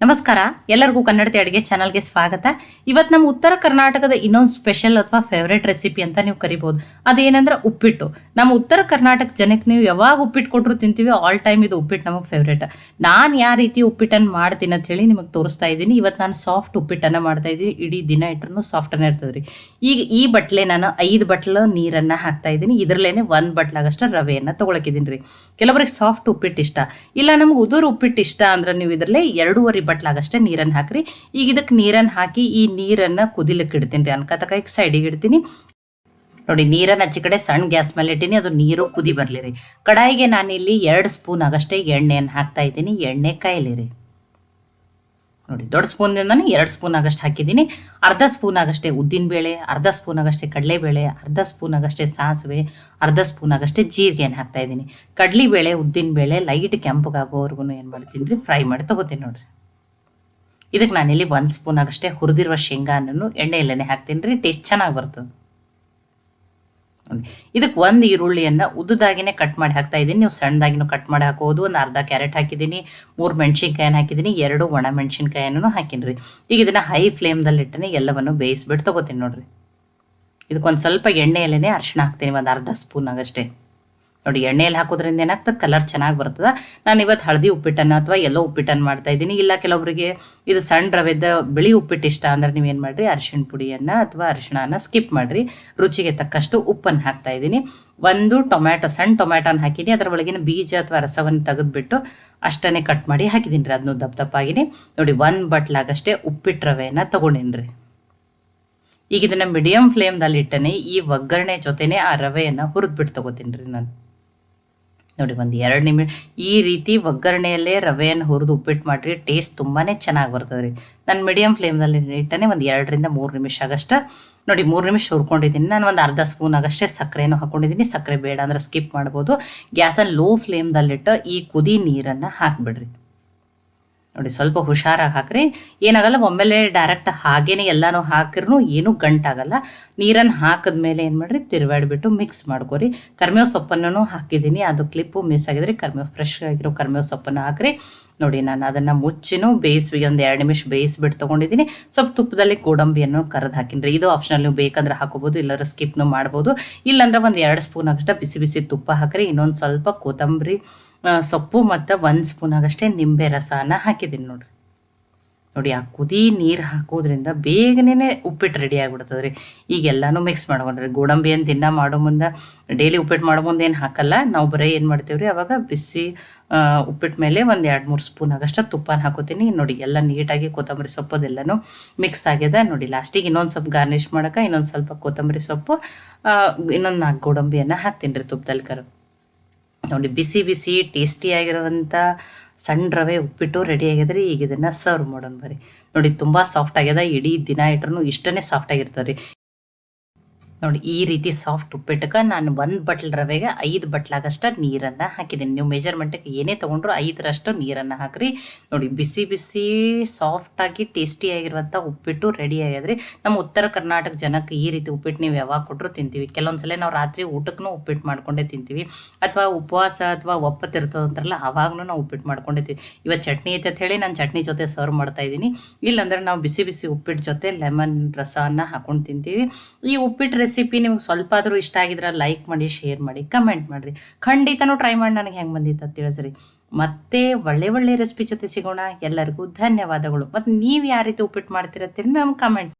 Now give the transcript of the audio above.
ನಮಸ್ಕಾರ. ಎಲ್ಲರಿಗೂ ಕನ್ನಡತಿ ಅಡುಗೆ ಚಾನಲ್ಗೆ ಸ್ವಾಗತ. ಇವತ್ತು ನಮ್ಮ ಉತ್ತರ ಕರ್ನಾಟಕದ ಇನ್ನೊಂದು ಸ್ಪೆಷಲ್ ಅಥವಾ ಫೇವ್ರೇಟ್ ರೆಸಿಪಿ ಅಂತ ನೀವು ಕರಿಬೋದು. ಅದೇನಂದ್ರೆ ಉಪ್ಪಿಟ್ಟು. ನಮ್ಮ ಉತ್ತರ ಕರ್ನಾಟಕ ಜನಕ್ಕೆ ನೀವು ಯಾವಾಗ ಉಪ್ಪಿಟ್ಟು ಕೊಟ್ಟರು ತಿಂತೀವಿ ಆಲ್ ಟೈಮ್ ಇದು ಉಪ್ಪಿಟ್ಟು ನಮಗೆ ಫೇವ್ರೇಟ್ ನಾನು ಯಾವ ರೀತಿ ಉಪ್ಪಿಟ್ಟನ್ನು ಮಾಡ್ತೀನಿ ಅಂತ ಹೇಳಿ ನಿಮಗೆ ತೋರಿಸ್ತಾ ಇದ್ದೀನಿ. ಇವತ್ತು ನಾನು ಸಾಫ್ಟ್ ಉಪ್ಪಿಟ್ಟನ್ನು ಮಾಡ್ತಾ ಇದ್ದೀನಿ. ಇಡೀ ದಿನ ಇಟ್ಟರು ಸಾಫ್ಟನ್ನು ಇರ್ತದೆ ರೀ ಈಗ ಈ ಬಟ್ಲೆ ನಾನು ಐದು ಬಟ್ಲು ನೀರನ್ನು ಹಾಕ್ತಾ ಇದ್ದೀನಿ. ಇದರಲ್ಲೇನೆ ಒಂದು ಬಟ್ಲಾಗಷ್ಟು ರವೆಯನ್ನು ತೊಗೊಳಕಿದ್ದೀನಿ ರೀ. ಕೆಲವರಿಗೆ ಸಾಫ್ಟ್ ಉಪ್ಪಿಟ್ಟು ಇಷ್ಟ ಇಲ್ಲ, ನಮ್ಗೆ ಉದುರು ಉಪ್ಪಿಟ್ಟು ಇಷ್ಟ ಅಂದ್ರೆ ನೀವು ಇದರಲ್ಲೇ ಎರಡೂವರೆ ಬಟ್ಲಾಗಷ್ಟೇ ನೀರನ್ನು ಹಾಕ್ರಿ. ಈಗ ಇದಕ್ಕೆ ನೀರನ್ನು ಹಾಕಿ ಈ ನೀರನ್ನು ಕುದಿಲಿಕ್ಕೆ ಇಡ್ತೀನಿ ರೀ. ಅನ್ಕತಕಾಯಿಗೆ ಸೈಡಿಗೆ ಇಡ್ತೀನಿ. ನೋಡಿ ನೀರನ್ನು ಹಚ್ಚಿ ಕಡೆ ಸಣ್ಣ ಗ್ಯಾಸ್ ಮೇಲೆ ಇಟ್ಟಿನಿ. ಅದು ನೀರು ಕುದಿ ಬರಲಿ ರೀ. ಕಡಾಯಿಗೆ ನಾನಿಲ್ಲಿ ಎರಡು ಸ್ಪೂನ್ ಆಗಷ್ಟೇ ಎಣ್ಣೆಯನ್ನು ಹಾಕ್ತಾ ಇದ್ದೀನಿ. ಎಣ್ಣೆ ಕಾಯಲಿ ರೀ. ನೋಡಿ, ದೊಡ್ಡ ಸ್ಪೂನ್ದಿಂದನೇ ಎರಡು ಸ್ಪೂನ್ ಆಗಷ್ಟು ಹಾಕಿದ್ದೀನಿ. ಅರ್ಧ ಸ್ಪೂನ್ ಆಗಷ್ಟೇ ಉದ್ದಿನಬೇಳೆ, ಅರ್ಧ ಸ್ಪೂನ್ ಆಗಷ್ಟೇ ಕಡಲೆಬೇಳೆ, ಅರ್ಧ ಸ್ಪೂನ್ ಆಗಷ್ಟೇ ಸಾಸಿವೆ, ಅರ್ಧ ಸ್ಪೂನ್ ಆಗಷ್ಟೇ ಜೀರಿಗೆಯನ್ನು ಹಾಕ್ತಾ ಇದ್ದೀನಿ. ಕಡಲೆಬೇಳೆ, ಉದ್ದಿನಬೇಳೆ, ಲೈಟ್ ಕೆಂಪಗಾಗೋವರೆಗೂ ಏನು ಮಾಡ್ತೀನಿ ರೀ, ಫ್ರೈ ಮಾಡಿ ತೊಗೋತೀನಿ ನೋಡಿರಿ. ಇದಕ್ಕೆ ನಾನಿಲ್ಲಿ ಒಂದು ಸ್ಪೂನ್ ಆಗಷ್ಟೇ ಹುರಿದಿರುವ ಶೇಂಗಾನನ್ನು ಎಣ್ಣೆಯಲ್ಲೇ ಹಾಕ್ತೀನಿ ರೀ ಟೇಸ್ಟ್ ಚೆನ್ನಾಗಿ ಬರ್ತದೆ. ಇದಕ್ಕೆ ಒಂದು ಈರುಳ್ಳಿಯನ್ನು ಉದ್ದುದಾಗಿನೇ ಕಟ್ ಮಾಡಿ ಹಾಕ್ತಾ ಇದ್ದೀನಿ. ನೀವು ಸಣ್ಣದಾಗಿನೂ ಕಟ್ ಮಾಡಿ ಹಾಕೋದು ಒಂದು ಅರ್ಧ ಕ್ಯಾರೆಟ್ ಹಾಕಿದ್ದೀನಿ. ಮೂರು ಮೆಣಸಿನ್ಕಾಯನ್ನು ಹಾಕಿದ್ದೀನಿ. ಎರಡು ಒಣ ಮೆಣಸಿನ್ಕಾಯನ್ನು ಹಾಕಿನಿ ರೀ. ಈಗ ಇದನ್ನು ಹೈ ಫ್ಲೇಮ್ದಲ್ಲಿ ಇಟ್ಟನೆ ಎಲ್ಲವನ್ನು ಬೇಯಿಸ್ಬಿಟ್ಟು ತೊಗೋತೀನಿ ನೋಡಿರಿ. ಇದಕ್ಕೊಂದು ಸ್ವಲ್ಪ ಎಣ್ಣೆಯಲ್ಲೇ ಅರಿಶಿಣ ಹಾಕ್ತೀನಿ, ಒಂದು ಅರ್ಧ ಸ್ಪೂನ್ ಆಗಷ್ಟೇ. ನೋಡಿ, ಎಣ್ಣೆಯಲ್ಲಿ ಹಾಕೋದ್ರಿಂದ ಏನಾಗ್ತದೆ? ಕಲರ್ ಚೆನ್ನಾಗಿ ಬರ್ತದೆ. ನಾನು ಇವತ್ತು ಹಳದಿ ಉಪ್ಪಿಟ್ಟನ್ನು ಅಥವಾ ಎಲ್ಲೋ ಉಪ್ಪಿಟ್ಟನ್ನು ಮಾಡ್ತಾ ಇದ್ದೀನಿ. ಇಲ್ಲ ಕೆಲವೊಬ್ಬರಿಗೆ ಇದು ಸಣ್ಣ ರವೆದ ಬಿಳಿ ಉಪ್ಪಿಟ್ಟು ಇಷ್ಟ ಅಂದ್ರೆ ನೀವೇನು ಮಾಡಿರಿ? ಅರಿಶಿಣ ಪುಡಿಯನ್ನು ಅಥವಾ ಅರಿಶಿಣನ ಸ್ಕಿಪ್ ಮಾಡಿರಿ. ರುಚಿಗೆ ತಕ್ಕಷ್ಟು ಉಪ್ಪನ್ನು ಹಾಕ್ತಾ ಇದ್ದೀನಿ. ಒಂದು ಟೊಮ್ಯಾಟೊ, ಸಣ್ಣ ಟೊಮ್ಯಾಟೊನ ಹಾಕಿದ್ದೀನಿ. ಅದರ ಒಳಗಿನ ಬೀಜ ಅಥವಾ ರಸವನ್ನು ತೆಗೆದುಬಿಟ್ಟು ಅಷ್ಟನ್ನೇ ಕಟ್ ಮಾಡಿ ಹಾಕಿದ್ದೀನಿ ರೀ ಅದನ್ನು ದಪ್ಪ ದಪ್ಪಾಗಿನಿ ನೋಡಿ, ಒಂದು ಬಟ್ಲಾಗಷ್ಟೇ ಉಪ್ಪಿಟ್ಟು ರವೆಯನ್ನು ತೊಗೊಂಡಿನಿ ರೀ ಈಗ ಇದನ್ನು ಮೀಡಿಯಮ್ ಫ್ಲೇಮ್ದಲ್ಲಿ ಇಟ್ಟನೆ ಈ ಒಗ್ಗರಣೆ ಜೊತೆನೇ ಆ ರವೆಯನ್ನು ಹುರಿದ್ಬಿಟ್ಟು ತೊಗೋತೀನಿ ರೀ ನಾನು. ನೋಡಿ, ಒಂದು ಎರಡು ನಿಮಿಷ. ಈ ರೀತಿ ಒಗ್ಗರಣೆಯಲ್ಲೇ ರವೆಯನ್ನು ಹುರಿದು ಉಪ್ಪಿಟ್ಟು ಮಾಡಿರಿ ಟೇಸ್ಟ್ ತುಂಬಾ ಚೆನ್ನಾಗಿ ಬರ್ತದೆ ರೀ ನಾನು ಮೀಡಿಯಮ್ ಫ್ಲೇಮ್ನಲ್ಲಿ ಇಟ್ಟನೆ ಒಂದು ಎರಡರಿಂದ ಮೂರು ನಿಮಿಷ ಆಗಷ್ಟು. ನೋಡಿ, ಮೂರು ನಿಮಿಷ ಹುರ್ಕೊಂಡಿದ್ದೀನಿ. ನಾನು ಒಂದು ಅರ್ಧ ಸ್ಪೂನ್ ಆಗಷ್ಟೇ ಸಕ್ಕರೆನೂ ಹಾಕೊಂಡಿದ್ದೀನಿ. ಸಕ್ಕರೆ ಬೇಡ ಅಂದ್ರೆ ಸ್ಕಿಪ್ ಮಾಡ್ಬೋದು. ಗ್ಯಾಸನ್ನು ಲೋ ಫ್ಲೇಮ್ದಲ್ಲಿಟ್ಟು ಈ ಕುದಿ ನೀರನ್ನು ಹಾಕಿಬಿಡ್ರಿ. ನೋಡಿ, ಸ್ವಲ್ಪ ಹುಷಾರಾಗಿ ಹಾಕ್ರಿ. ಏನಾಗಲ್ಲ, ಒಮ್ಮೆಲೆ ಡೈರೆಕ್ಟ್ ಹಾಗೇನೆ ಎಲ್ಲನೂ ಹಾಕಿರೂ ಏನೂ ಗಂಟಾಗಲ್ಲ. ನೀರನ್ನು ಹಾಕಿದ ಮೇಲೆ ಏನು ಮಾಡಿರಿ ತಿರುವಾಡಿಬಿಟ್ಟು ಮಿಕ್ಸ್ ಮಾಡ್ಕೊರಿ. ಕರ್ಮೇವ್ ಸೊಪ್ಪನ್ನು ಹಾಕಿದ್ದೀನಿ. ಅದು ಕ್ಲಿಪ್ಪು ಮಿಸ್ ಆಗಿದ್ರೆ ಕರ್ಮೇವ್ ಫ್ರೆಶ್ ಆಗಿರೋ ಕರ್ಮೇವ್ ಸೊಪ್ಪನ್ನು ಹಾಕ್ರಿ. ನೋಡಿ, ನಾನು ಅದನ್ನು ಮುಚ್ಚಿನೂ ಬೇಯಿಸಿ ಒಂದು ಎರಡು ನಿಮಿಷ ಬೇಯಿಸ್ಬಿಟ್ಟು ತೊಗೊಂಡಿದ್ದೀನಿ. ಸ್ವಲ್ಪ ತುಪ್ಪದಲ್ಲಿ ಗೋಡಂಬಿಯನ್ನು ಕರೆದು ಹಾಕಿನ್ರಿ. ಇದು ಆಪ್ಷನಲ್ ನೀವು ಬೇಕಂದ್ರೆ ಹಾಕೋಬೋದು, ಇಲ್ಲಾಂದ್ರೆ ಸ್ಕಿಪ್ನು ಮಾಡ್ಬೋದು. ಇಲ್ಲಾಂದ್ರೆ ಒಂದು ಎರಡು ಸ್ಪೂನ್ ಅಷ್ಟು ಬಿಸಿ ಬಿಸಿ ತುಪ್ಪ ಹಾಕ್ರಿ. ಇನ್ನೊಂದು ಸ್ವಲ್ಪ ಕೊತ್ತಂಬರಿ ಸೊಪ್ಪು ಮತ್ತು ಒಂದು ಸ್ಪೂನ್ ಆಗಷ್ಟೇ ನಿಂಬೆ ರಸನ ಹಾಕಿದ್ದೀನಿ ನೋಡಿರಿ. ನೋಡಿ, ಆ ಕುದಿ ನೀರು ಹಾಕೋದ್ರಿಂದ ಬೇಗನೆ ಉಪ್ಪಿಟ್ಟು ರೆಡಿ ಆಗಿಬಿಡ್ತದೆ ರೀ ಈಗ ಎಲ್ಲನೂ ಮಿಕ್ಸ್ ಮಾಡ್ಕೊಂಡ್ರಿ. ಗೋಡಂಬಿ ಅಂತ ದಿನ ಮಾಡೋ ಮುಂದೆ ಡೈಲಿ ಉಪ್ಪಿಟ್ಟು ಮಾಡೋ ಮುಂದೆ ಏನು ಹಾಕಲ್ಲ, ನಾವು ಬರೀ ಏನು ಮಾಡ್ತೀವಿ ರೀ ಅವಾಗ ಬಿಸಿ ಉಪ್ಪಿಟ್ಟು ಮೇಲೆ ಒಂದು ಎರಡು ಮೂರು ಸ್ಪೂನ್ ಆಗಷ್ಟು ತುಪ್ಪನ ಹಾಕೋತೀನಿ. ನೋಡಿ, ಎಲ್ಲ ನೀಟಾಗಿ ಕೊತ್ತಂಬರಿ ಸೊಪ್ಪದೆಲ್ಲನೂ ಮಿಕ್ಸ್ ಆಗ್ಯದ. ನೋಡಿ ಲಾಸ್ಟಿಗೆ ಇನ್ನೊಂದು ಸ್ವಲ್ಪ ಗಾರ್ನಿಷ್ ಮಾಡೋಕೆ, ಇನ್ನೊಂದು ಸ್ವಲ್ಪ ಕೊತ್ತಂಬರಿ ಸೊಪ್ಪು ಇನ್ನೊಂದು ನಾಲ್ಕು ಗೋಡಂಬಿಯನ್ನು ಹಾಕ್ತೀನಿ ರೀ ತುಪ್ಪದಲ್ಲಿ ಕರ ನೋಡಿ, ಬಿಸಿ ಬಿಸಿ, ಟೇಸ್ಟಿ ಟೇಸ್ಟಿಯಾಗಿರುವಂಥ ಸಣ್ಣ ರವೆ ಉಪ್ಪಿಟ್ಟು ರೆಡಿ ಆಗಿದ್ರೆ ಈಗ ಇದನ್ನು ಸರ್ವ್ ಮಾಡೋಣ ಬರ್ರಿ. ನೋಡಿ, ತುಂಬ ಸಾಫ್ಟ್ ಆಗ್ಯದ ಇಡೀ ದಿನ ಇಟ್ರೂ ಇಷ್ಟನೇ ಸಾಫ್ಟ್ ಆಗಿರ್ತಾರೆ ರೀ ನೋಡಿ, ಈ ರೀತಿ ಸಾಫ್ಟ್ ಉಪ್ಪಿಟ್ಟಕ್ಕೆ ನಾನು ಒಂದು ಬಟ್ಲ್ ರವೆಗೆ ಐದು ಬಟ್ಲಾಗಷ್ಟು ನೀರನ್ನು ಹಾಕಿದ್ದೀನಿ ನೀವು ಮೆಜರ್ಮೆಂಟಿಗೆ ಏನೇ ತೊಗೊಂಡ್ರು ಐದರಷ್ಟು ನೀರನ್ನು ಹಾಕ್ರಿ. ನೋಡಿ, ಬಿಸಿ ಬಿಸಿ ಸಾಫ್ಟಾಗಿ ಟೇಸ್ಟಿಯಾಗಿರುವಂಥ ಉಪ್ಪಿಟ್ಟು ರೆಡಿ ಆಗ್ಯದ್ರಿ. ನಮ್ಮ ಉತ್ತರ ಕರ್ನಾಟಕ ಜನಕ್ಕೆ ಈ ರೀತಿ ಉಪ್ಪಿಟ್ಟು ನೀವು ಯಾವಾಗ ಕೊಟ್ಟರು ತಿಂತೀವಿ. ಕೆಲವೊಂದು ಸಲ ನಾವು ರಾತ್ರಿ ಊಟಕ್ಕೂ ಉಪ್ಪಿಟ್ಟು ಮಾಡ್ಕೊಂಡೇ ತಿಂತೀವಿ. ಅಥವಾ ಉಪವಾಸ ಅಥವಾ ಒಪ್ಪತ್ತಿರ್ತದೆ ಅಂತಾರಲ್ಲ ಅವಾಗೂ ನಾವು ಉಪ್ಪಿಟ್ಟು ಮಾಡ್ಕೊಂಡೇ ತಿಂತೀವಿ. ಇವತ್ತು ಚಟ್ನಿ ಐತೆ ಅಂತ ಹೇಳಿ ನಾನು ಚಟ್ನಿ ಜೊತೆ ಸರ್ವ್ ಮಾಡ್ತಾ ಇದ್ದೀನಿ. ಇಲ್ಲಾಂದ್ರೆ ನಾವು ಬಿಸಿ ಬಿಸಿ ಉಪ್ಪಿಟ್ಟು ಜೊತೆ ಲೆಮನ್ ರಸವನ್ನು ಹಾಕೊಂಡು ತಿಂತೀವಿ. ಈ ಉಪ್ಪಿಟ್ಟು ರೆಸಿಪಿ ನಿಮ್ಗೆ ಸ್ವಲ್ಪ ಆದರೂ ಇಷ್ಟ ಆಗಿದ್ರೆ ಲೈಕ್ ಮಾಡಿ ಶೇರ್ ಮಾಡಿ ಕಮೆಂಟ್ ಮಾಡಿರಿ. ಖಂಡಿತನೂ ಟ್ರೈ ಮಾಡಿ ನನಗೆ ಹೆಂಗೆ ಬಂದಿತ್ತು ಅಂತ ತಿಳಿಸ್ರಿ. ಮತ್ತೆ ಒಳ್ಳೆ ಒಳ್ಳೆ ರೆಸಿಪಿ ಜೊತೆ ಸಿಗೋಣ. ಎಲ್ಲರಿಗೂ ಧನ್ಯವಾದಗಳು. ಮತ್ತು ನೀವು ಯಾವ ರೀತಿ ಉಪ್ಪಿಟ್ಟು ನಮ್ಗೆ ಕಮೆಂಟ್